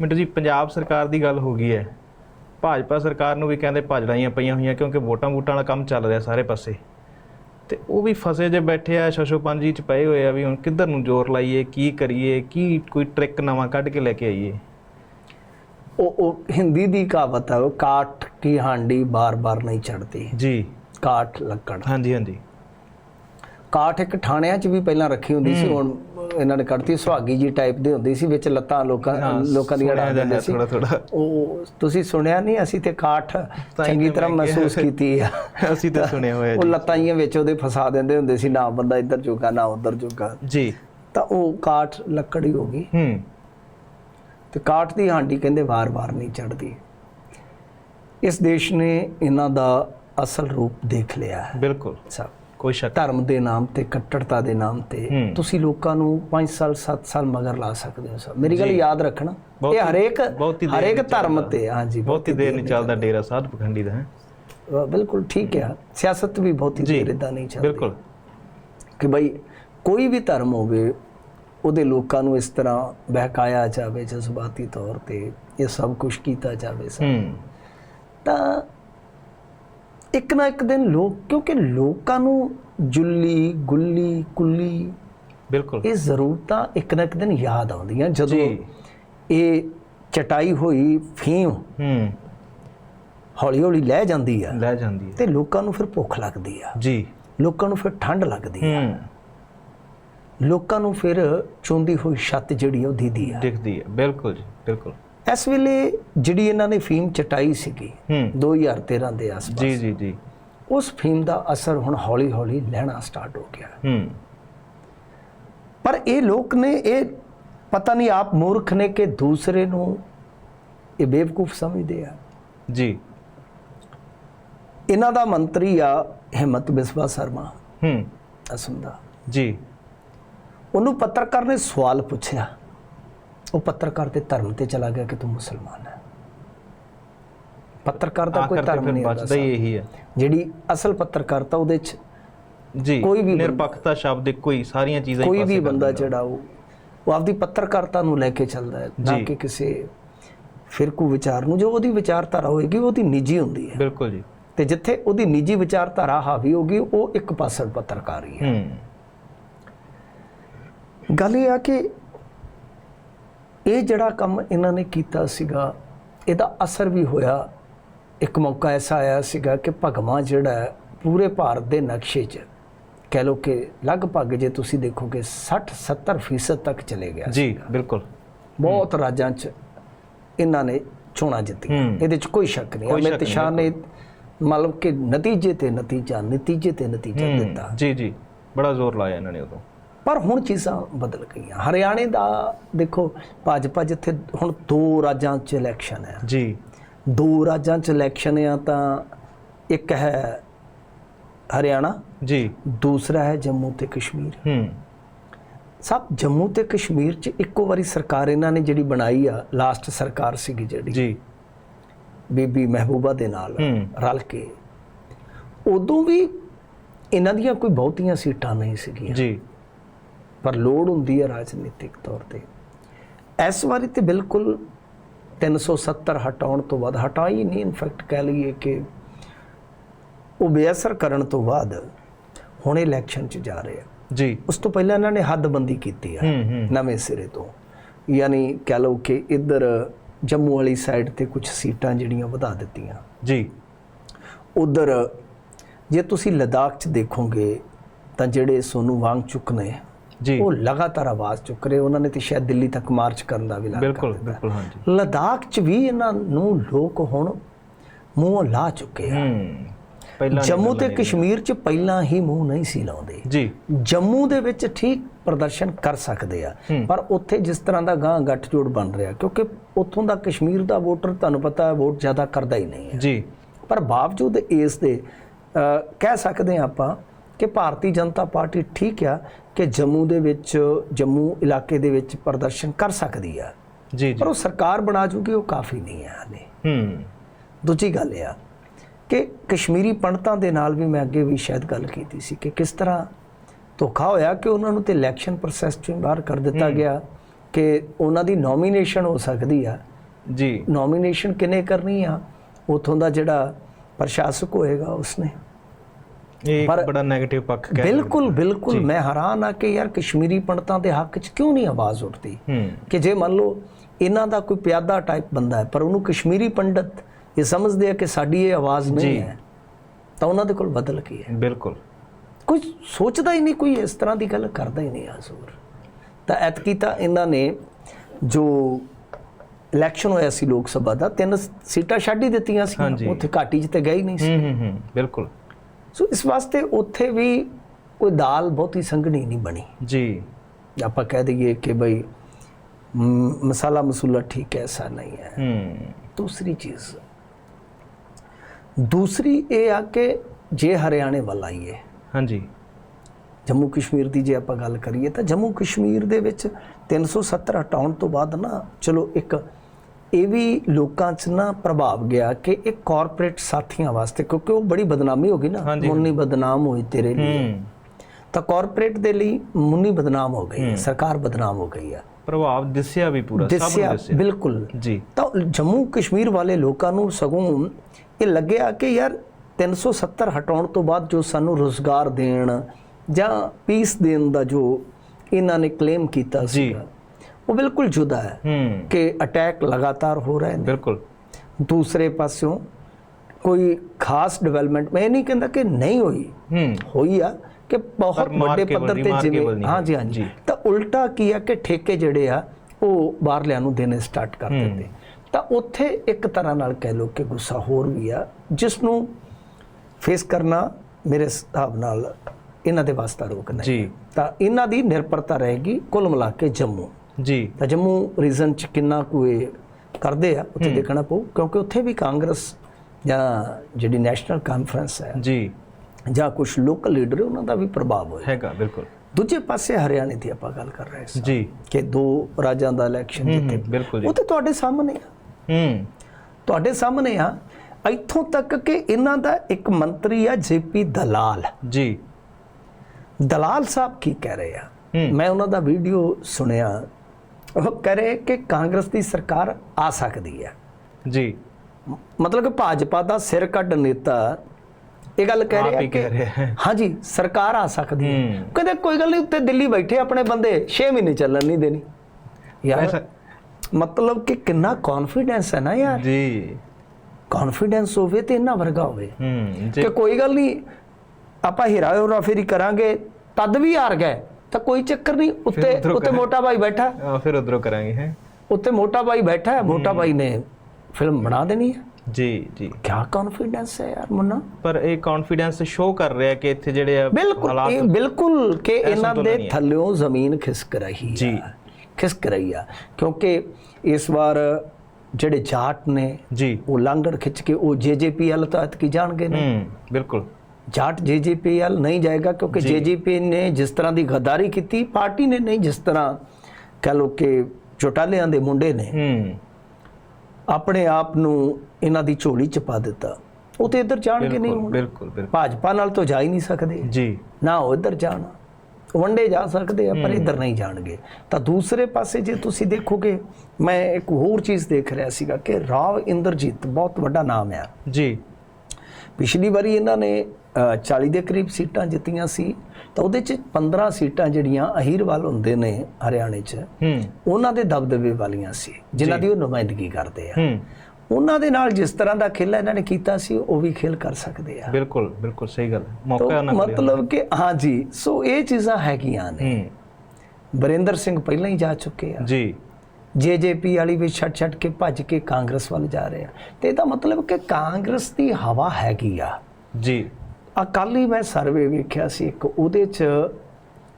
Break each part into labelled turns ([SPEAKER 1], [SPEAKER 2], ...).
[SPEAKER 1] ਮਿੰਟੂ ਜੀ ਪੰਜਾਬ ਸਰਕਾਰ ਦੀ ਗੱਲ ਹੋ ਗਈ ਹੈ। ਭਾਜਪਾ ਸਰਕਾਰ ਨੂੰ ਵੀ ਕਹਿੰਦੇ ਭਾਜੜਾਈਆਂ ਪਈਆਂ ਹੋਈਆਂ ਕਿਉਂਕਿ ਵੋਟਾਂ ਵੋਟਾਂ ਵਾਲਾ ਕੰਮ ਚੱਲ ਰਿਹਾ ਸਾਰੇ ਪਾਸੇ। ਤੇ ਉਹ ਵੀ ਫਸੇ ਜੇ ਬੈਠੇ ਆ ਸ਼ਸ਼ੋਪੰਜੀ ਚ ਪਏ ਹੋਏ ਆ ਵੀ ਹੁਣ ਕਿੱਧਰ ਨੂੰ ਜ਼ੋਰ ਲਾਈਏ ਕੀ ਕਰੀਏ ਕੀ ਕੋਈ ਟ੍ਰਿਕ ਨਵਾਂ ਕੱਢ ਕੇ ਲੈ ਕੇ ਆਈਏ?
[SPEAKER 2] ਉਹ ਉਹ ਹਿੰਦੀ ਦੀ ਕਹਾਵਤ ਹੈ ਉਹ ਕਾਠ ਕੀ ਹਾਂਡੀ ਬਾਰ-ਬਾਰ ਨਹੀਂ ਚੜਦੀ
[SPEAKER 1] ਜੀ।
[SPEAKER 2] ਕਾਠ ਲੱਕੜ।
[SPEAKER 1] ਹਾਂਜੀ ਹਾਂਜੀ।
[SPEAKER 2] ਕਾਠ ਇੱਕ ਠਾਣਿਆਂ 'ਚ ਵੀ ਪਹਿਲਾਂ ਰੱਖੀ ਹੁੰਦੀ ਸੀ ਹੁਣ ਇਹਨਾਂ ਨੇ ਕੱਢਤੀ ਸੁਹਾਗੀ ਜੀ ਟਾਈਪ ਦੀ ਹੁੰਦੀ ਸੀ ਵਿੱਚ ਲੱਤਾਂ ਲੋਕਾਂ ਲੋਕਾਂ ਦੀਆਂ ਡਾ ਦਿੰਦੇ ਸੀ।
[SPEAKER 1] ਥੋੜਾ ਥੋੜਾ
[SPEAKER 2] ਉਹ ਤੁਸੀਂ ਸੁਣਿਆ ਨਹੀਂ? ਅਸੀਂ ਤੇ ਕਾਠ
[SPEAKER 1] ਹੀ
[SPEAKER 2] ਚੰਗੀ ਤਰ੍ਹਾਂ। ਮਹਿਸੂਸ ਕੀਤੀ ਆ।
[SPEAKER 1] ਅਸੀਂ ਤਾਂ ਸੁਣਿਆ ਹੋਇਆ
[SPEAKER 2] ਉਹ ਲੱਤਾਂ ਜੀਆਂ ਵਿੱਚ ਉਹਦੇ ਫਸਾ ਦਿੰਦੇ ਹੁੰਦੇ ਸੀ ਨਾ ਬੰਦਾ ਇੱਧਰ ਝੁਕਾ ਨਾ ਉੱਧਰ ਝੁਕਾ
[SPEAKER 1] ਜੀ।
[SPEAKER 2] ਤਾਂ ਉਹ ਕਾਠ ਲੱਕੜ ਹੀ ਹੋ ਗਈ।
[SPEAKER 1] ਹੂੰ।
[SPEAKER 2] ਤੇ ਕਾਠ ਦੀ ਹਾਂਡੀ ਕਹਿੰਦੇ ਵਾਰ-ਵਾਰ ਨਹੀਂ ਚੜਦੀ ਇਸ ਦੇਸ਼ ਨੇ ਇਹਨਾਂ ਦਾ ਅਸਲ ਰੂਪ ਦੇਖ ਲਿਆ ਹੈ।
[SPEAKER 1] ਬਿਲਕੁਲ।
[SPEAKER 2] ਸਭ।
[SPEAKER 1] ਕੋਈ ਸ਼ੱਕ
[SPEAKER 2] ਧਰਮ ਦੇ ਨਾਮ ਤੇ ਕੱਟੜਤਾ ਦੇ ਨਾਮ ਤੇ
[SPEAKER 1] ਹੂੰ।
[SPEAKER 2] ਤੁਸੀਂ ਲੋਕਾਂ ਨੂੰ 5 ਸਾਲ 7 ਸਾਲ ਮਗਰ ਲਾ ਸਕਦੇ ਹੋ ਸਭ ਮੇਰੀ ਗੱਲ ਯਾਦ ਰੱਖਣਾ ਇਹ
[SPEAKER 1] ਹੀ-
[SPEAKER 2] ਹਰੇਕ
[SPEAKER 1] ਹੀ
[SPEAKER 2] ਹਰੇਕ ਧਰਮ। ਤੇ ਹਾਂਜੀ
[SPEAKER 1] ਬਹੁਤੀ ਦੇਰ ਨਹੀਂ ਚੱਲਦਾ ਡੇਰਾ ਸਾਧ ਪਖੰਡੀ ਦਾ ਹੈ?
[SPEAKER 2] ਬਿਲਕੁਲ ਠੀਕ ਹੈ। ਸਿਆਸਤ ਵੀ ਬਹੁਤੀ
[SPEAKER 1] ਜੀ,
[SPEAKER 2] ਦੇਰ ਇਦਾਂ ਨਹੀਂ ਚੱਲਦੀ।
[SPEAKER 1] ਬਿਲਕੁਲ।
[SPEAKER 2] ਕਿ ਭਾਈ ਕੋਈ ਵੀ ਧਰਮ ਹੋਵੇ ਉਹਦੇ ਲੋਕਾਂ ਨੂੰ ਇਸ ਤਰ੍ਹਾਂ ਬਹਿਕਾਇਆ ਜਾਵੇ ਜਜ਼ਬਾਤੀ ਤੌਰ ਤੇ ਇਹ ਸਭ ਕੁਝ ਕੀਤਾ ਜਾਵੇ
[SPEAKER 1] ਹੂੰ।
[SPEAKER 2] ਤਾਂ ਇੱਕ ਨਾ ਇੱਕ ਦਿਨ ਲੋਕ ਕਿਉਂਕਿ ਲੋਕਾਂ ਨੂੰ ਜੁੱਲੀ ਗੁੱਲੀ ਕੁੱਲੀ
[SPEAKER 1] ਬਿਲਕੁਲ।
[SPEAKER 2] ਇਹ ਜ਼ਰੂਰਤਾਂ ਇੱਕ ਨਾ ਇੱਕ ਦਿਨ ਯਾਦ ਆਉਂਦੀਆਂ ਜਦੋਂ। ਇਹ ਚਟਾਈ ਹੋਈ ਫੀਮ
[SPEAKER 1] ਹੂੰ।
[SPEAKER 2] ਹੌਲੀ ਹੌਲੀ ਲੈ ਜਾਂਦੀ ਆ।
[SPEAKER 1] ਲੈ ਜਾਂਦੀ
[SPEAKER 2] ਤੇ ਲੋਕਾਂ ਨੂੰ ਫਿਰ ਭੁੱਖ ਲੱਗਦੀ ਆ।
[SPEAKER 1] ਜੀ।
[SPEAKER 2] ਲੋਕਾਂ ਨੂੰ ਫਿਰ ਠੰਡ ਲੱਗਦੀ ਆ। ਲੋਕਾਂ ਨੂੰ ਫਿਰ ਚੁੰਦੀ ਹੋਈ ਛੱਤ ਜਿਹੜੀ ਆ ਉਹ ਦੀਦੀ ਆ।
[SPEAKER 1] ਦਿਖਦੀ ਹੈ ਬਿਲਕੁਲ ਜੀ ਬਿਲਕੁਲ।
[SPEAKER 2] ਇਸ ਵੇਲੇ ਜਿਹੜੀ ਇਹਨਾਂ ਨੇ ਫੀਮ ਚਟਾਈ ਸੀਗੀ
[SPEAKER 1] ਹੂੰ।
[SPEAKER 2] 2013 ਦੇ ਆਸ-ਪਾਸ
[SPEAKER 1] ਜੀ ਜੀ। ਜੀ
[SPEAKER 2] ਉਸ ਫੀਮ ਦਾ ਅਸਰ ਹੁਣ ਹੌਲੀ ਹੌਲੀ ਲੈਣਾ ਸਟਾਰਟ ਹੋ ਗਿਆ।
[SPEAKER 1] ਹੂੰ।
[SPEAKER 2] ਪਰ ਇਹ ਲੋਕ ਨੇ ਇਹ ਪਤਾ ਨਹੀਂ ਆਪ ਮੂਰਖ ਨੇ ਕਿ ਦੂਸਰੇ ਨੂੰ ਇਹ ਬੇਵਕੂਫ ਸਮਝਦੇ ਆ।
[SPEAKER 1] ਜੀ।
[SPEAKER 2] ਇਹਨਾਂ ਦਾ ਮੰਤਰੀ ਆ ਹਿੰਮਤ ਬਿਸਵਾ ਸ਼ਰਮਾ
[SPEAKER 1] ਹੂੰ।
[SPEAKER 2] ਅਸਮ ਦਾ।
[SPEAKER 1] ਜੀ।
[SPEAKER 2] ਉਹਨੂੰ ਪੱਤਰਕਾਰ ਨੇ ਸਵਾਲ ਪੁੱਛਿਆ ਉਹ ਪੱਤਰਕਾਰ ਦੇ ਧਰਮ ਤੇ ਚਲਾ ਗਿਆ ਕਿ ਤੂੰ ਮੁਸਲਮਾਨ ਹੈ। ਪੱਤਰਕਾਰ ਦਾ ਕੋਈ ਧਰਮ ਨਹੀਂ
[SPEAKER 1] ਬਚਦਾ ਹੀ ਇਹੀ ਹੈ।
[SPEAKER 2] ਜਿਹੜੀ ਅਸਲ ਪੱਤਰਕਾਰਤਾ ਉਹਦੇ ਚ
[SPEAKER 1] ਜੀ
[SPEAKER 2] ਕੋਈ ਵੀ
[SPEAKER 1] ਨਿਰਪੱਖਤਾ ਸ਼ਬਦ ਹੀ ਸਾਰੀਆਂ ਚੀਜ਼ਾਂ ਹੀ
[SPEAKER 2] ਕੋਈ ਵੀ ਬੰਦਾ। ਜਿਹੜਾ ਉਹ ਉਹ ਆਪਦੀ ਪੱਤਰਕਾਰਤਾ ਨੂੰ ਲੈ ਕੇ ਚੱਲਦਾ ਹੈ ਨਾ। ਕਿ ਕਿਸੇ ਫਿਰਕੂ ਵਿਚਾਰ ਨੂੰ। ਜੋ ਉਹਦੀ ਵਿਚਾਰਧਾਰਾ ਹੋਏਗੀ ਉਹ ਉਹਦੀ ਨਿੱਜੀ ਹੁੰਦੀ ਹੈ।
[SPEAKER 1] ਬਿਲਕੁਲ ਜੀ।
[SPEAKER 2] ਤੇ ਜਿੱਥੇ ਉਹਦੀ ਨਿੱਜੀ ਵਿਚਾਰਧਾਰਾ ਹਾਵੀ ਹੋਗੀ ਉਹ ਇੱਕ ਪਾਸੜ ਪੱਤਰਕਾਰੀ ਹੈ।
[SPEAKER 1] ਹੂੰ।
[SPEAKER 2] ਗੱਲ ਇਹ ਆ ਕਿ ਇਹ ਜਿਹੜਾ ਕੰਮ ਇਹਨਾਂ ਨੇ ਕੀਤਾ ਸੀਗਾ ਇਹਦਾ ਅਸਰ ਵੀ ਹੋਇਆ। ਇੱਕ ਮੌਕਾ ਐਸਾ ਆਇਆ ਸੀਗਾ ਕਿ ਭਗਵਾਂ ਜਿਹੜਾ ਪੂਰੇ ਭਾਰਤ ਦੇ ਨਕਸ਼ੇ 'ਚ ਕਹਿ ਲੋ ਕਿ ਲਗਭਗ ਜੇ ਤੁਸੀਂ ਦੇਖੋਗੇ 60 70% ਤੱਕ ਚਲੇ ਗਿਆ
[SPEAKER 1] ਜੀ ਬਿਲਕੁਲ।
[SPEAKER 2] ਬਹੁਤ ਰਾਜਾਂ 'ਚ ਇਹਨਾਂ ਨੇ ਚੋਣਾਂ ਜਿੱਤੀਆਂ। ਇਹਦੇ 'ਚ ਕੋਈ ਸ਼ੱਕ ਨਹੀਂ। ਅਮਿਤ ਸ਼ਾਹ ਨੇ ਮਤਲਬ ਕਿ ਨਤੀਜੇ ਤੇ ਨਤੀਜਾ ਨਤੀਜੇ ਤੇ ਨਤੀਜਾ ਦਿੱਤਾ।
[SPEAKER 1] ਜੀ ਜੀ। ਬੜਾ ਜ਼ੋਰ ਲਾਇਆ ਇਹਨਾਂ ਨੇ ਉਦੋਂ।
[SPEAKER 2] ਪਰ ਹੁਣ ਚੀਜ਼ਾਂ ਬਦਲ ਗਈਆਂ। ਹਰਿਆਣੇ ਦਾ ਦੇਖੋ ਭਾਜਪਾ ਜਿੱਥੇ ਹੁਣ ਦੋ ਰਾਜਾਂ 'ਚ ਇਲੈਕਸ਼ਨ ਹੈ।
[SPEAKER 1] ਜੀ।
[SPEAKER 2] ਦੋ ਰਾਜਾਂ 'ਚ ਇਲੈਕਸ਼ਨ ਆ ਤਾਂ ਇੱਕ ਹੈ ਹਰਿਆਣਾ
[SPEAKER 1] ਜੀ।
[SPEAKER 2] ਦੂਸਰਾ ਹੈ ਜੰਮੂ ਤੇ ਕਸ਼ਮੀਰ।
[SPEAKER 1] ਹੂੰ।
[SPEAKER 2] ਸਭ ਜੰਮੂ ਤੇ ਕਸ਼ਮੀਰ 'ਚ ਇੱਕੋ ਵਾਰੀ ਸਰਕਾਰ ਇਹਨਾਂ ਨੇ ਜਿਹੜੀ ਬਣਾਈ ਆ ਲਾਸਟ ਸਰਕਾਰ ਸੀਗੀ ਜਿਹੜੀ।
[SPEAKER 1] ਜੀ।
[SPEAKER 2] ਬੀਬੀ ਮਹਿਬੂਬਾ ਦੇ ਨਾਲ। ਰਲ ਕੇ। ਉਦੋਂ ਵੀ ਇਹਨਾਂ ਦੀਆਂ ਕੋਈ ਬਹੁਤੀਆਂ ਸੀਟਾਂ ਨਹੀਂ ਸੀਗੀਆਂ।
[SPEAKER 1] ਜੀ।
[SPEAKER 2] ਪਰ ਲੋੜ ਹੁੰਦੀ ਹੈ ਰਾਜਨੀਤਿਕ ਤੌਰ ਤੇ। ਇਸ ਵਾਰੀ ਤੇ ਬਿਲਕੁਲ 370 ਹਟਾਉਣ ਤੋਂ ਬਾਅਦ ਹਟਾਈ ਨਹੀਂ ਇਨਫੈਕਟ ਕਹਿ ਲਈਏ ਕਿ ਉਹ ਬੇਅਸਰ ਕਰਨ ਤੋਂ ਬਾਅਦ ਹੁਣ ਇਲੈਕਸ਼ਨ 'ਚ ਜਾ ਰਹੇ ਆ।
[SPEAKER 1] ਜੀ।
[SPEAKER 2] ਉਸ ਤੋਂ ਪਹਿਲਾਂ ਇਹਨਾਂ ਨੇ ਹੱਦਬੰਦੀ ਕੀਤੀ ਆ ਨਵੇਂ ਸਿਰੇ ਤੋਂ। ਯਾਨੀ ਕਹਿ ਲਓ ਕਿ ਇੱਧਰ ਜੰਮੂ ਵਾਲੀ ਸਾਈਡ ਤੇ ਕੁਝ ਸੀਟਾਂ ਜਿਹੜੀਆਂ ਵਧਾ ਦਿੱਤੀਆਂ।
[SPEAKER 1] ਜੀ।
[SPEAKER 2] ਉਧਰ ਜੇ ਤੁਸੀਂ ਲਦਾਖ 'ਚ ਦੇਖੋਗੇ ਤਾਂ ਜਿਹੜੇ ਸੋਨੂ ਵਾਂਗਚੁਕ ਨੇ
[SPEAKER 1] ਜੀ
[SPEAKER 2] ਉਹ ਲਗਾਤਾਰ ਆਵਾਜ਼ ਚੁੱਕ ਰਹੇ ਉਹਨਾਂ ਨੇ ਤੇ ਸ਼ਾਇਦ ਦਿੱਲੀ ਤੱਕ ਮਾਰਚ ਕਰਨ ਦਾ ਵੀ ਕਰ
[SPEAKER 1] ਬਿਲਕੁਲ। ਬਿਲਕੁਲ ਹਾਂਜੀ।
[SPEAKER 2] ਲਦਾਖ 'ਚ ਵੀ ਇਹਨਾਂ ਨੂੰ ਲੋਕ ਹੁਣ ਮੂੰਹ ਲਾ ਚੁੱਕੇ ਆ।
[SPEAKER 1] ਪਹਿਲਾਂ
[SPEAKER 2] ਜੰਮੂ ਤੇ ਕਸ਼ਮੀਰ 'ਚ ਪਹਿਲਾਂ ਹੀ ਮੂੰਹ ਨਹੀਂ ਸੀ ਲਾਉਂਦੇ।
[SPEAKER 1] ਜੀ।
[SPEAKER 2] ਜੰਮੂ ਦੇ ਵਿੱਚ ਠੀਕ ਪ੍ਰਦਰਸ਼ਨ ਕਰ ਸਕਦੇ ਆ। ਪਰ ਉੱਥੇ ਜਿਸ ਤਰ੍ਹਾਂ ਦਾ ਗਾਂ ਗੱਠਜੋੜ ਬਣ ਰਿਹਾ ਕਿਉਂਕਿ ਉੱਥੋਂ ਦਾ ਕਸ਼ਮੀਰ ਦਾ ਵੋਟਰ ਤੁਹਾਨੂੰ ਪਤਾ ਹੈ ਵੋਟ ਜ਼ਿਆਦਾ ਕਰਦਾ ਹੀ ਨਹੀਂ ਹੈ।
[SPEAKER 1] ਜੀ।
[SPEAKER 2] ਪਰ ਬਾਵਜੂਦ ਇਸ ਦੇ ਕਹਿ ਸਕਦੇ ਹਾਂ ਆਪਾਂ ਕਿ ਭਾਰਤੀ ਜਨਤਾ ਪਾਰਟੀ ਠੀਕ ਆ ਕਿ ਜੰਮੂ ਦੇ ਵਿੱਚ ਜੰਮੂ ਇਲਾਕੇ ਦੇ ਵਿੱਚ ਪ੍ਰਦਰਸ਼ਨ ਕਰ ਸਕਦੀ ਆ।
[SPEAKER 1] ਜੀ ਜੀ।
[SPEAKER 2] ਪਰ ਉਹ ਸਰਕਾਰ ਬਣਾ ਜੂਗੀ ਉਹ ਕਾਫੀ ਨਹੀਂ ਹੈ ਹਾਲੇ।
[SPEAKER 1] ਹੂੰ।
[SPEAKER 2] ਦੂਜੀ ਗੱਲ ਆ ਕਿ ਕਸ਼ਮੀਰੀ ਪੰਡਤਾਂ ਦੇ ਨਾਲ ਵੀ ਮੈਂ ਅੱਗੇ ਵੀ ਸ਼ਾਇਦ ਗੱਲ ਕੀਤੀ ਸੀ ਕਿ ਕਿਸ ਤਰ੍ਹਾਂ ਧੋਖਾ ਹੋਇਆ ਕਿ ਉਹਨਾਂ ਨੂੰ ਤੇ ਇਲੈਕਸ਼ਨ ਪ੍ਰੋਸੈਸ ਚੋਂ ਬਾਹਰ ਕਰ ਦਿੱਤਾ ਗਿਆ ਕਿ ਉਹਨਾਂ ਦੀ ਨੋਮੀਨੇਸ਼ਨ ਹੋ ਸਕਦੀ ਆ।
[SPEAKER 1] ਜੀ।
[SPEAKER 2] ਨੋਮੀਨੇਸ਼ਨ ਕਿਨੇ ਕਰਨੀ ਆ? ਉਥੋਂ ਦਾ ਜਿਹੜਾ ਪ੍ਰਸ਼ਾਸਕ ਹੋਏਗਾ ਉਸਨੇ।
[SPEAKER 1] ਇਹ ਬੜਾ 네ਗੇਟਿਵ ਪੱਖ ਕਹਿ
[SPEAKER 2] ਬਿਲਕੁਲ ਬਿਲਕੁਲ। ਮੈਂ ਹੈਰਾਨ ਆ ਕਿ ਯਾਰ ਕਸ਼ਮੀਰੀ ਪੰਡਤਾਂ ਦੇ ਹੱਕ 'ਚ ਕਿਉਂ ਨਹੀਂ ਆਵਾਜ਼ ਉੱਠਦੀ? ਕਿ ਜੇ ਮੰਨ ਲਓ ਇਹਨਾਂ ਦਾ ਕੋਈ ਪਿਆਦਾ ਟਾਈਪ ਬੰਦਾ ਹੈ ਪਰ ਉਹਨੂੰ ਕਸ਼ਮੀਰੀ ਪੰਡਤ ਇਹ ਸਮਝਦੇ ਆ ਕਿ ਸਾਡੀ ਇਹ ਆਵਾਜ਼ ਨਹੀਂ ਹੈ ਤਾਂ ਉਹਨਾਂ ਦੇ ਕੋਲ ਬਦਲ ਕੀ ਹੈ?
[SPEAKER 1] ਬਿਲਕੁਲ।
[SPEAKER 2] ਕੋਈ ਸੋਚਦਾ ਹੀ ਨਹੀਂ ਕੋਈ ਇਸ ਤਰ੍ਹਾਂ ਦੀ ਗੱਲ ਕਰਦਾ ਹੀ ਨਹੀਂ ਹਜ਼ੂਰ। ਤਾਂ ਐਤਕੀ ਤਾਂ ਇਹਨਾਂ ਨੇ ਜੋ ਇਲੈਕਸ਼ਨ ਹੋਇਆ ਸੀ ਲੋਕ ਸਭਾ ਦਾ ਤਿੰਨ ਸੀਟਾਂ ਛੱਡ ਹੀ ਦਿੱਤੀਆਂ ਸੀ। ਉੱਥੇ ਘਾਟੀ 'ਚ ਤੇ ਗਏ ਹੀ ਨਹੀਂ ਸੀ।
[SPEAKER 1] ਹੂੰ ਹੂੰ ਹੂੰ। ਬਿਲਕੁਲ।
[SPEAKER 2] ਸੋ ਇਸ ਵਾਸਤੇ ਉੱਥੇ ਵੀ ਕੋਈ ਦਾਲ ਬਹੁਤੀ ਸੰਘਣੀ ਨਹੀਂ ਬਣੀ।
[SPEAKER 1] ਜੀ।
[SPEAKER 2] ਆਪਾਂ ਕਹਿ ਦਈਏ ਕਿ ਭਾਈ ਮਸਾਲਾ ਮਸੂਲਾ ਠੀਕ ਐਸਾ ਨਹੀਂ ਹੈ।
[SPEAKER 1] ਹੂੰ।
[SPEAKER 2] ਦੂਸਰੀ ਚੀਜ਼ ਦੂਸਰੀ ਇਹ ਆ ਕਿ ਜੇ ਹਰਿਆਣੇ ਵੱਲ ਆਈਏ
[SPEAKER 1] ਹਾਂਜੀ।
[SPEAKER 2] ਜੰਮੂ ਕਸ਼ਮੀਰ ਦੀ ਜੇ ਆਪਾਂ ਗੱਲ ਕਰੀਏ ਤਾਂ ਜੰਮੂ ਕਸ਼ਮੀਰ ਦੇ ਵਿੱਚ 370 ਹਟਾਉਣ ਤੋਂ ਬਾਅਦ ਨਾ ਚਲੋ ਇੱਕ ਇਹ ਵੀ ਲੋਕਾਂ 'ਚ ਨਾ ਪ੍ਰਭਾਵ ਗਿਆ ਕਿ ਇਹ ਕਾਰਪੋਰੇਟ ਸਾਥੀਆਂ ਵਾਸਤੇ ਕਿਉਂਕਿ ਉਹ ਬੜੀ ਬਦਨਾਮੀ ਹੋ ਗਈ ਨਾ। ਮੁੰਨੀ ਬਦਨਾਮ ਹੋਈ ਤੇਰੇ ਲਈ। ਤਾਂ ਕਾਰਪੋਰੇਟ ਦੇ ਲਈ ਮੁੰਨੀ ਬਦਨਾਮ ਹੋ ਗਈ ਸਰਕਾਰ ਬਦਨਾਮ ਹੋ ਗਈ ਹੈ
[SPEAKER 1] ਪ੍ਰਭਾਵ ਦਿਸਿਆ ਵੀ ਪੂਰਾ ਸਭ ਨੂੰ
[SPEAKER 2] ਦਿਸਿਆ ਬਿਲਕੁਲ।
[SPEAKER 1] ਜੀ।
[SPEAKER 2] ਤਾਂ ਜੰਮੂ ਕਸ਼ਮੀਰ ਵਾਲੇ ਲੋਕਾਂ ਨੂੰ ਸਗੋਂ ਇਹ ਲੱਗਿਆ ਕਿ ਯਾਰ 370 ਹਟਾਉਣ ਤੋਂ ਬਾਅਦ ਜੋ ਸਾਨੂੰ ਰੋਜ਼ਗਾਰ ਦੇਣ ਜਾਂ ਪੀਸ ਦੇਣ ਦਾ ਜੋ ਇਹਨਾਂ ਨੇ ਕਲੇਮ ਕੀਤਾ ਸੀ ਉਹ ਬਿਲਕੁਲ ਜੁਦਾ ਹੈ
[SPEAKER 1] ਹੂੰ।
[SPEAKER 2] ਕਿ ਅਟੈਕ ਲਗਾਤਾਰ ਹੋ ਰਹੇ ਨੇ।
[SPEAKER 1] ਬਿਲਕੁਲ।
[SPEAKER 2] ਦੂਸਰੇ ਪਾਸਿਓਂ ਕੋਈ ਖਾਸ ਡਿਵੈਲਪਮੈਂਟ ਮੈਂ ਨਹੀਂ ਕਹਿੰਦਾ ਕਿ ਨਹੀਂ ਹੋਈ।
[SPEAKER 1] ਹੂੰ।
[SPEAKER 2] ਹੋਈ ਆ ਕਿ ਬਹੁਤ ਵੱਡੇ ਪੱਧਰ ਤੇ ਜਿਵੇਂ
[SPEAKER 1] ਨਹੀਂ
[SPEAKER 2] ਹਾਂਜੀ
[SPEAKER 1] ਹੈ।
[SPEAKER 2] ਹਾਂਜੀ।
[SPEAKER 1] ਜੀ।
[SPEAKER 2] ਤਾਂ ਉਲਟਾ ਕੀ ਆ ਕਿ ਠੇਕੇ ਜਿਹੜੇ ਆ ਉਹ ਬਾਹਰਲਿਆਂ ਨੂੰ ਦੇਣੇ ਸਟਾਰਟ ਕਰ ਦਿੰਦੇ ਤਾਂ ਉੱਥੇ ਇੱਕ ਤਰ੍ਹਾਂ ਨਾਲ ਕਹਿ ਲੋ ਕਿ ਗੁੱਸਾ ਹੋਰ ਵੀ ਆ ਜਿਸ ਨੂੰ ਫੇਸ ਕਰਨਾ ਮੇਰੇ ਹਿਸਾਬ ਨਾਲ ਇਹਨਾਂ ਦੇ ਵਾਸਤਾ ਰੋਕ ਨਹੀਂ
[SPEAKER 1] ਜੀ।
[SPEAKER 2] ਤਾਂ ਇਹਨਾਂ ਦੀ ਨਿਰਭਰਤਾ ਰਹੇਗੀ ਕੁੱਲ ਮਿਲਾ ਕੇ ਜੰਮੂ।
[SPEAKER 1] ਜੀ।
[SPEAKER 2] ਤਾਂ ਜੰਮੂ ਰੀਜਨ ਚ ਕਿੰਨਾ ਕੁ ਇਹ ਕਰਦੇ ਆ ਉੱਥੇ ਦੇਖਣਾ ਪਊ ਕਿਉਂਕਿ ਉੱਥੇ ਵੀ ਕਾਂਗਰਸ ਜਾਂ ਜਿਹੜੀ ਨੈਸ਼ਨਲ ਕਾਨਫਰੰਸ ਹੈ
[SPEAKER 1] ਜੀ।
[SPEAKER 2] ਜਾਂ ਕੁਝ ਲੋਕਲ ਲੀਡਰ ਉਹਨਾਂ ਦਾ ਵੀ ਪ੍ਰਭਾਵ ਹੋਇਆ।
[SPEAKER 1] ਹੈਗਾ ਬਿਲਕੁਲ।
[SPEAKER 2] ਦੂਜੇ ਪਾਸੇ ਹਰਿਆਣੇ ਦੀ ਆਪਾਂ ਗੱਲ ਕਰ ਰਹੇ ਸੀ
[SPEAKER 1] ਜੀ।
[SPEAKER 2] ਕਿ ਦੋ ਰਾਜਾਂ ਦਾ ਇਲੈਕਸ਼ਨ ਜਿੱਤੇ
[SPEAKER 1] ਬਿਲਕੁਲ ਜੀ।
[SPEAKER 2] ਉਹ ਤੇ ਤੁਹਾਡੇ ਸਾਹਮਣੇ ਆ।
[SPEAKER 1] ਹੂੰ।
[SPEAKER 2] ਤੁਹਾਡੇ ਸਾਹਮਣੇ ਆ ਇੱਥੋਂ ਤੱਕ ਕਿ ਇਹਨਾਂ ਦਾ ਇੱਕ ਮੰਤਰੀ ਆ ਜੇਪੀ ਦਲਾਲ।
[SPEAKER 1] ਜੀ।
[SPEAKER 2] ਦਲਾਲ ਸਾਹਿਬ ਕੀ ਕਹਿ ਰਹੇ ਆ। ਮੈਂ ਉਹਨਾਂ ਦਾ ਵੀਡੀਓ ਸੁਣਿਆ ਉਹ ਕਹਿ ਰਹੇ ਕਿ ਕਾਂਗਰਸ ਦੀ ਸਰਕਾਰ ਆ ਸਕਦੀ ਹੈ।
[SPEAKER 1] ਜੀ।
[SPEAKER 2] ਮਤਲਬ ਕਿ ਭਾਜਪਾ ਦਾ ਸਿਰ ਕੱਢ ਨੇਤਾ ਇਹ ਗੱਲ ਕਹਿ ਰਿਹਾ
[SPEAKER 1] ਹੈ
[SPEAKER 2] ਹਾਂਜੀ ਸਰਕਾਰ ਆ ਸਕਦੀ ਹੈ। ਕਹਿੰਦੇ ਕੋਈ ਗੱਲ ਨਹੀਂ ਉੱਤੇ ਦਿੱਲੀ ਬੈਠੇ ਆਪਣੇ ਬੰਦੇ 6 ਮਹੀਨੇ ਚੱਲਣ ਨਹੀਂ ਦੇਣੀ। ਯਾਰ ਮਤਲਬ ਕਿ ਕਿੰਨਾ ਕੌਨਫੀਡੈਂਸ ਹੈ ਨਾ ਯਾਰ।
[SPEAKER 1] ਜੀ।
[SPEAKER 2] ਕੌਨਫੀਡੈਂਸ ਹੋਵੇ ਤੇ ਇੰਨਾ ਵਰਗਾ ਹੋਵੇ। ਕਿ ਕੋਈ ਗੱਲ ਨਹੀਂ ਆਪਾਂ ਹੀਰਾ ਹੋਰਾ ਫੇਰੀ ਕਰਾਂਗੇ ਤਦ ਵੀ ਹਾਰ ਗਏ। ਤਾਂ ਕੋਈ ਚੱਕਰ ਨਹੀਂ ਉੱਤੇ ਉੱਤੇ। ਮੋਟਾ ਭਾਈ ਬੈਠਾ।
[SPEAKER 1] ਆ, ਫਿਰ ਉਧਰੋਂ ਕਰਾਂਗੇ ਹੈ।
[SPEAKER 2] ਉੱਤੇ ਮੋਟਾ ਭਾਈ ਬੈਠਾ ਹੈ ਮੋਟਾ ਭਾਈ ਨੇ ਫਿਲਮ ਬਣਾ ਦੇਣੀ ਹੈ।
[SPEAKER 1] ਜੀ ਜੀ।
[SPEAKER 2] ਕੀ ਕੌਨਫੀਡੈਂਸ ਹੈ ਯਾਰ ਮੁੰਨਾ।
[SPEAKER 1] ਪਰ ਇਹ ਕੌਨਫੀਡੈਂਸ ਸ਼ੋ ਕਰ ਰਿਹਾ ਕਿ ਇੱਥੇ ਜਿਹੜੇ ਆ
[SPEAKER 2] ਬਿਲਕੁਲ ਕਿ ਇਹਨਾਂ ਦੇ
[SPEAKER 1] ਹੈ।
[SPEAKER 2] ਥੱਲਿਓਂ ਜ਼ਮੀਨ ਖਿਸਕ ਰਹੀ
[SPEAKER 1] ਜੀ।
[SPEAKER 2] ਆ ਖਿਸਕ ਰਹੀ ਆ। ਕਿਉਂਕਿ ਇਸ ਵਾਰ ਜਿਹੜੇ ਜਾਟ ਨੇ
[SPEAKER 1] ਜੀ।
[SPEAKER 2] ਉਹ ਲਾਂਗੜ ਖਿੱਚ ਕੇ ਉਹ ਜੇਜੇਪੀਐਲ ਤਹਿਤ ਕੀ ਜਾਣਗੇ ਨੇ?
[SPEAKER 1] ਹੂੰ ਬਿਲਕੁਲ।
[SPEAKER 2] ਜਾਟ ਜੇਜੇਪੀਐਲ ਨਹੀਂ ਜਾਏਗਾ ਕਿਉਂਕਿ ਜੇਜੇਪੀ ਨੇ ਜਿਸ ਤਰ੍ਹਾਂ ਦੀ ਗਦਾਰੀ ਕੀਤੀ ਪਾਰਟੀ ਨੇ ਨਹੀਂ ਜਿਸ ਤਰ੍ਹਾਂ ਕਹ ਲੋ ਕਿ ਚੋਟਾਲਿਆਂ ਦੇ ਮੁੰਡੇ ਨੇ
[SPEAKER 1] ਹੂੰ।
[SPEAKER 2] ਆਪਣੇ ਆਪ ਨੂੰ ਇਹਨਾਂ ਦੀ ਝੋਲੀ ਚ ਪਾ ਦਿੱਤਾ। ਉਹ ਤੇ ਇੱਧਰ ਜਾਣਗੇ ਨਹੀਂ
[SPEAKER 1] ਬਿਲਕੁਲ
[SPEAKER 2] ਹੁਣ।
[SPEAKER 1] ਬਿਲਕੁਲ ਬਿਲਕੁਲ।
[SPEAKER 2] ਭਾਜਪਾ ਨਾਲ ਤਾਂ ਜਾ ਹੀ ਨਹੀਂ ਸਕਦੇ।
[SPEAKER 1] ਜੀ।
[SPEAKER 2] ਨਾ ਉਹ ਇੱਧਰ ਜਾਣਾ ਵੰਡੇ ਜਾ ਸਕਦੇ ਆ ਪਰ ਇੱਧਰ ਨਹੀਂ ਜਾਣਗੇ। ਤਾਂ ਦੂਸਰੇ ਪਾਸੇ ਜੇ ਤੁਸੀਂ ਦੇਖੋਗੇ ਮੈਂ ਇੱਕ ਹੋਰ ਚੀਜ਼ ਦੇਖ ਰਿਹਾ ਸੀਗਾ ਕਿ ਰਾਵ ਇੰਦਰਜੀਤ ਬਹੁਤ ਵੱਡਾ ਨਾਮ ਆ।
[SPEAKER 1] ਜੀ।
[SPEAKER 2] ਪਿਛਲੀ ਵਾਰੀ ਇਹਨਾਂ ਨੇ 40 ਦੇ ਕਰੀਬ ਸੀਟਾਂ ਜਿੱਤੀਆਂ ਸੀ ਤਾਂ ਉਹਦੇ ਚ 15 ਸੀਟਾਂ ਜਿਹੜੀਆਂ ਅਹੀਰਵਾਲ ਹੁੰਦੇ ਨੇ ਹਰਿਆਣੇ 'ਚ ਉਹਨਾਂ ਦੇ ਦਬਦਬੇ ਵਾਲੀਆਂ ਸੀ ਜਿਨ੍ਹਾਂ ਦੀ ਉਹ ਨੁਮਾਇੰਦਗੀ ਕਰਦੇ ਆ। ਉਹਨਾਂ ਦੇ ਨਾਲ ਜਿਸ ਤਰ੍ਹਾਂ ਦਾ ਖੇਲਾ ਇਹਨਾਂ ਨੇ ਕੀਤਾ ਸੀ ਉਹ ਵੀ ਖੇਲ ਕਰ ਸਕਦੇ ਆ।
[SPEAKER 1] ਬਿਲਕੁਲ ਬਿਲਕੁਲ ਸਹੀ ਗੱਲ ਮੌਕਾ ਨਾ।
[SPEAKER 2] ਮਤਲਬ ਕਿ ਹਾਂਜੀ ਸੋ ਇਹ ਚੀਜ਼ਾਂ ਹੈਗੀਆਂ ਨੇ। ਬਰਿੰਦਰ ਸਿੰਘ ਪਹਿਲਾਂ ਹੀ ਜਾ ਚੁੱਕੇ ਆ।
[SPEAKER 1] ਜੀ।
[SPEAKER 2] ਜੇਜੇਪੀ ਵਾਲੀ ਵੀ ਛੱਡ ਛੱਡ ਕੇ ਭੱਜ ਕੇ ਕਾਂਗਰਸ ਵੱਲ ਜਾ ਰਹੇ ਆ। ਤੇ ਇਹਦਾ ਮਤਲਬ ਕਿ ਕਾਂਗਰਸ ਦੀ ਹਵਾ ਹੈਗੀ ਆ।
[SPEAKER 1] ਜੀ।
[SPEAKER 2] ਹੀ ਮੈਂ ਸਰਵੇ ਵੇਖਿਆ ਸੀ ਇੱਕ ਉਹਦੇ 'ਚ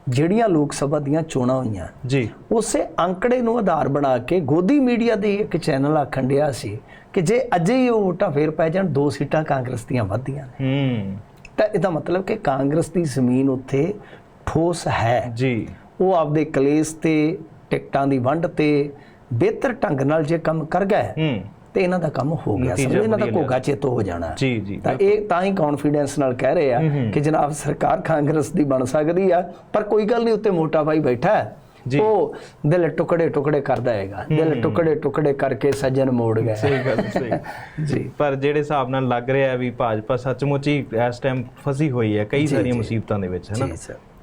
[SPEAKER 2] ਜਿਹੜੀਆਂ ਲੋਕ ਸਭਾ ਦੀਆਂ ਚੋਣਾਂ ਹੋਈਆਂ
[SPEAKER 1] ਜੀ।
[SPEAKER 2] ਉਸੇ ਅੰਕੜੇ ਨੂੰ ਆਧਾਰ ਬਣਾ ਕੇ ਗੋਦੀ ਮੀਡੀਆ ਦੇ ਇੱਕ ਚੈਨਲ ਆਖਣ ਡਿਆ ਸੀ ਕਿ ਜੇ ਅਜੇ ਹੀ ਉਹ ਵੋਟਾਂ ਫੇਰ ਪੈ ਜਾਣ ਦੋ ਸੀਟਾਂ ਕਾਂਗਰਸ ਦੀਆਂ ਵੱਧਦੀਆਂ ਨੇ।
[SPEAKER 1] ਹੂੰ।
[SPEAKER 2] ਤਾਂ ਇਹਦਾ ਮਤਲਬ ਕਿ ਕਾਂਗਰਸ ਦੀ ਜ਼ਮੀਨ ਉੱਥੇ ਠੋਸ ਹੈ।
[SPEAKER 1] ਜੀ।
[SPEAKER 2] ਉਹ ਆਪਦੇ ਕਲੇਸ਼ ਤੇ ਟਿਕਟਾਂ ਦੀ ਵੰਡ ਤੇ ਬਿਹਤਰ ਢੰਗ ਨਾਲ ਜੇ ਕੰਮ ਕਰ ਗਏ
[SPEAKER 1] ਹੂੰ।
[SPEAKER 2] ਤੇ ਇਹਨਾਂ ਦਾ ਕੰਮ ਹੋ ਗਿਆ ਸਮਝੋ ਇਹਨਾਂ ਦਾ ਘੋਗਾ ਚੇਤੋ ਹੋ ਜਾਣਾ।
[SPEAKER 1] ਜੀ ਜੀ
[SPEAKER 2] ਤਾਂ ਇਹ ਤਾਂ ਹੀ ਕੌਨਫੀਡੈਂਸ ਨਾਲ ਕਹਿ ਰਹੇ ਆ ਕਿ ਜਨਾਬ ਸਰਕਾਰ ਕਾਂਗਰਸ ਦੀ ਬਣ ਸਕਦੀ ਆ ਪਰ ਕੋਈ ਗੱਲ ਨਹੀਂ ਉੱਤੇ ਮੋਟਾ ਭਾਈ ਬੈਠਾ ਹੈ। ਉਹ ਦਿਲ ਟੁਕੜੇ ਟੁਕੜੇ ਕਰਦਾ ਹੈਗਾ। ਦਿਲ ਟੁਕੜੇ ਟੁਕੜੇ ਕਰਕੇ ਸੱਜਣ ਮੋੜ ਗਿਆ।
[SPEAKER 1] ਸਹੀ ਗੱਲ ਸਹੀ।
[SPEAKER 2] ਜੀ।
[SPEAKER 1] ਪਰ ਜਿਹੜੇ ਹਿਸਾਬ ਨਾਲ ਲੱਗ ਰਿਹਾ ਵੀ ਭਾਜਪਾ ਸੱਚਮੁੱਚ ਹੀ ਇਸ ਟਾਈਮ ਫਸੀ ਹੋਈ ਹੈ ਕਈ ਸਾਰੀਆਂ ਮੁਸੀਬਤਾਂ ਦੇ ਵਿੱਚ ਹੈ ਨਾ?
[SPEAKER 2] ਜੀ ਸਰ।